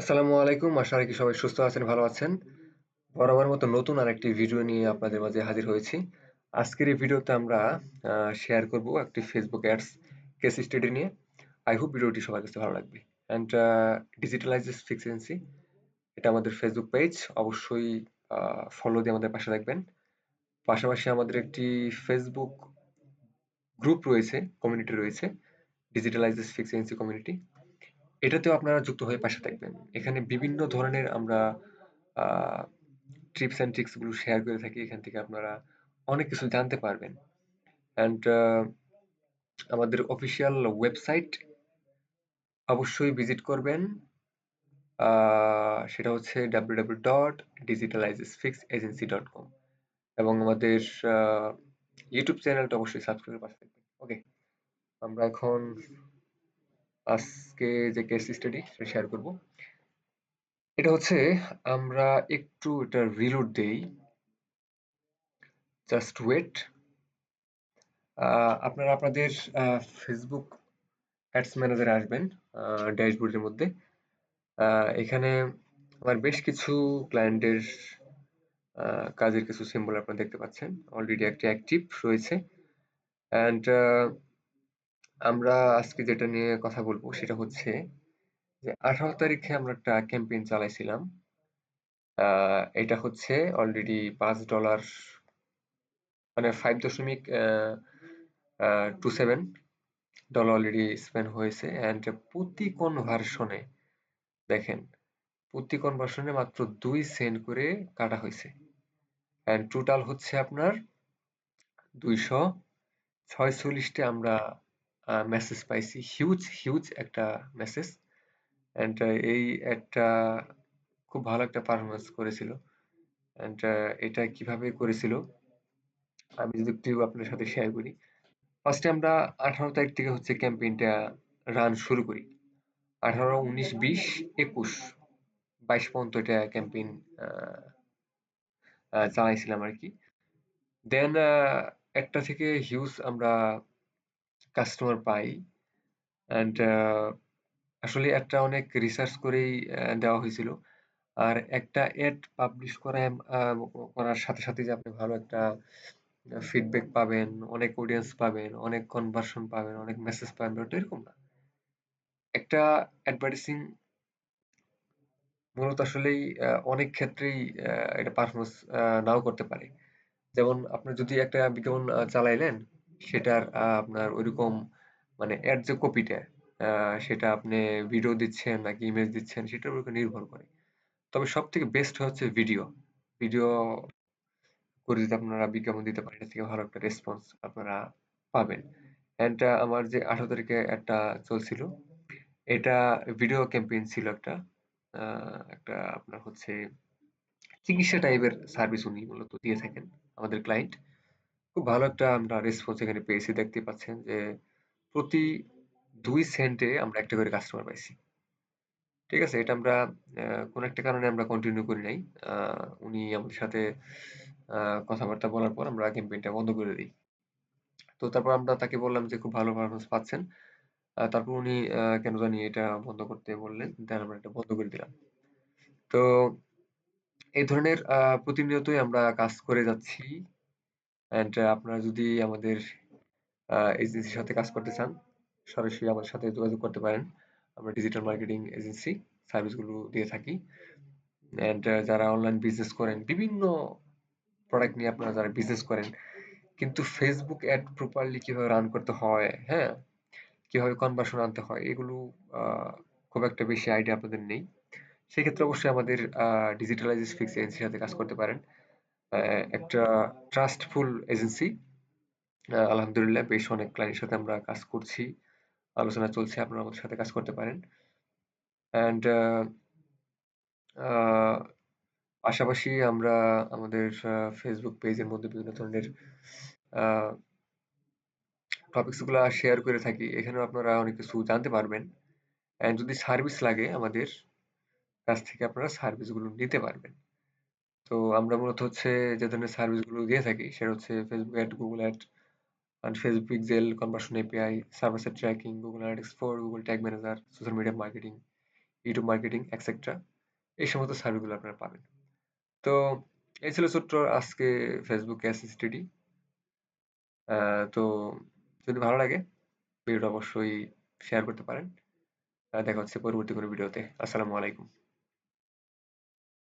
আসসালামু আলাইকুম। আশা রাখি সবাই সুস্থ আছেন, ভালো আছেন। বরাবরের মতো নতুন আরেকটি ভিডিও নিয়ে আপনাদের মাঝে হাজির হয়েছি। আজকের এই ভিডিওতে আমরা শেয়ার করব একটি ফেসবুক অ্যাডস কেস স্টাডি নিয়ে। আই হোপ ভিডিওটি সবার কাছে ভালো লাগবে। And uh digitalizes fix agency এটা আমাদের ফেসবুক পেজ। অবশ্যই ফলো দিয়ে আমাদের পাশে থাকবেন। পাশাপাশি আমাদের একটি ফেসবুক গ্রুপ রয়েছে, কমিউনিটি রয়েছে। Digitalizes fix agency community. এটাতেও আপনারা যুক্ত হয়ে পাশে থাকবেন। এখানে বিভিন্ন ধরনের আমরা টিপস অ্যান্ড ট্রিকসগুলো শেয়ার করে থাকি। এখান থেকে আপনারা অনেক কিছু জানতে পারবেন। অ্যান্ড আমাদের অফিসিয়াল ওয়েবসাইট অবশ্যই ভিজিট করবেন। সেটা হচ্ছে www.digitalizesfixagency.com এবং আমাদের ইউটিউব চ্যানেলটা অবশ্যই সাবস্ক্রাইব করে পাশে থাকবেন। ওকে। আমরা এখন আজকে যে কেস স্টাডি সেটা শেয়ার করব। এটা হচ্ছে আমরা একটু এটা রিলোড দেই। Just wait. আপনারা আপনাদের Facebook অ্যাডস ম্যানেজারে আসবেন ড্যাশবোর্ডের মধ্যে। এখানে আমার বেশ কিছু ক্লায়েন্টের কাজের কিছু সিম্বল আপনারা দেখতে পাচ্ছেন। অলরেডি একটা অ্যাক্টিভ রয়েছে। অ্যান্ড আমরা আজকে যেটা নিয়ে কথা বলব সেটা হচ্ছে যে ১৮ তারিখে আমরা একটা ক্যাম্পেইন চালাইছিলাম। এটা হচ্ছে অলরেডি $৫ মানে 5 uh uh 27 dollar already spend হয়েছে অ্যান্ড প্রতি কনভার্সনে দেখেন প্রতি কনভার্সনে মাত্র দুই সেন্ট করে কাটা হয়েছে অ্যান্ড টোটাল হচ্ছে আপনার ২৪৬ টা আমরা মেসেজ পাইছি। হিউজ, হিউজ একটা মেসেজ। অ্যান্ড এই একটা খুব ভালো একটা পারফরমেন্স করেছিল। অ্যান্ড এটা কীভাবে করেছিল আমি যদি একটু আপনার সাথে শেয়ার করি। ফার্স্টে আমরা ১৮ তারিখ থেকে হচ্ছে ক্যাম্পেইনটা রান শুরু করি। ১৮, ১৯, ২০, ২১, ২২ পর্যন্ত এটা ক্যাম্পেইন চালাইছিলাম আরকি। দেন একটা থেকে হিউজ আমরা কাস্টমার পাই। অ্যান্ড আসলে অ্যাডটা অনেক রিসার্চ করেই দেওয়া হয়েছিল। আর একটা অ্যাড পাবলিশ করা করার সাথে, সাথে যে আপনি ভালো একটা ফিডব্যাক পাবেন, অনেক অডিয়েন্স পাবেন, অনেক কনভার্সন পাবেন, অনেক মেসেজ পাবেন ব্যাপারটা এরকম না। একটা অ্যাডভার্টাইজিং মূলত আসলেই অনেক ক্ষেত্রেই এটা পারফরমেন্স নাও করতে পারে। যেমন আপনি যদি একটা বিজ্ঞাপন চালাইলেন, সেটার আপনার ঐরকম মানে অ্যাড যে কপিটা সেটা আপনি ভিডিও দিচ্ছেন নাকি ইমেজ দিচ্ছেন সেটার উপর নির্ভর করে। তবে সব থেকে বেস্ট হচ্ছে ভিডিও। ভিডিও করে যদি আপনারা বিজ্ঞাপন দিতে পারেন, এর থেকে ভালো একটা রেসপন্স আপনারা পাবেন। অ্যান্ড আমার যে ১৮ তারিখে একটা চলছিল, এটা ভিডিও ক্যাম্পেইন ছিল একটা। একটা আপনার হচ্ছে চিকিৎসা টাইপের সার্ভিস উনি মূলত দিয়ে থাকেন আমাদের ক্লায়েন্ট। খুব ভালো একটা আমরা রেসপন্স এখানে পেয়েছি। দেখতে পাচ্ছেন যে প্রতি দুই সেন্টে আমরা একটা করে কাস্টমার পাইছি। ঠিক আছে? এটা আমরা কোন একটা কারণে আমরা কন্টিনিউ করি নাই। উনি আমাদের সাথে কথাবার্তা বলার পর আমরা ক্যাম্পেইনটা বন্ধ করে দিই তো তারপর আমরা তাকে বললাম যে খুব ভালো পারফরম্যান্স পাচ্ছেন। তারপর উনি কেন জানি এটা বন্ধ করতে বললেন। দেন আমরা এটা বন্ধ করে দিলাম। তো এই ধরনের প্রতিনিয়তই আমরা কাজ করে যাচ্ছি। অ্যান্ড আপনারা যদি আমাদের এজেন্সির সাথে কাজ করতে চান, সরাসরি আমাদের সাথে যোগাযোগ করতে পারেন। আমরা ডিজিটাল মার্কেটিং এজেন্সি সার্ভিসগুলো দিয়ে থাকি। অ্যান্ড যারা অনলাইন বিজনেস করেন, বিভিন্ন প্রোডাক্ট নিয়ে আপনারা যারা বিজনেস করেন, কিন্তু Facebook অ্যাড প্রপারলি কীভাবে রান করতে হয়, হ্যাঁ? কীভাবে কনভার্সন আনতে হয় এগুলো খুব একটা বেশি আইডিয়া আপনাদের নেই। সেক্ষেত্রে অবশ্যই আমাদের ডিজিটালাইজেস ফিক্স এজেন্সির সাথে কাজ করতে পারেন। একটা ট্রাস্টফুল এজেন্সি। আলহামদুলিল্লাহ বেশ অনেক ক্লায়েন্টের সাথে আমরা কাজ করছি। আলোচনা চলছে। আপনারা আমাদের সাথে কাজ করতে পারেন। অ্যান্ড পাশাপাশি আমরা আমাদের ফেসবুক পেজের মধ্যে বিভিন্ন ধরনের আ টপিকসগুলা শেয়ার করে থাকি। এখানেও আপনারা অনেক কিছু জানতে পারবেন। অ্যান্ড যদি সার্ভিস লাগে আমাদের, কাছ থেকে আপনারা সার্ভিসগুলো নিতে পারবেন। তো আমরা মূলত হচ্ছে যে ধরনের সার্ভিসগুলো দিয়ে থাকি সেটা হচ্ছে Facebook ad, Google ad, Facebook Pixel, Conversion API, Server Side Tracking, Google Analytics 4, Google Tag Manager, Social Media Marketing, YouTube marketing etcetera এই সমস্ত সার্ভিসগুলো আপনারা পাবেন। তো এই ছিল ছোট্ট আজকে ফেসবুক এসএসটিডি তো যদি ভালো লাগে ভিডিওটা অবশ্যই শেয়ার করতে পারেন। দেখা হচ্ছে পরবর্তী কোনো ভিডিওতে। আসসালামু আলাইকুম।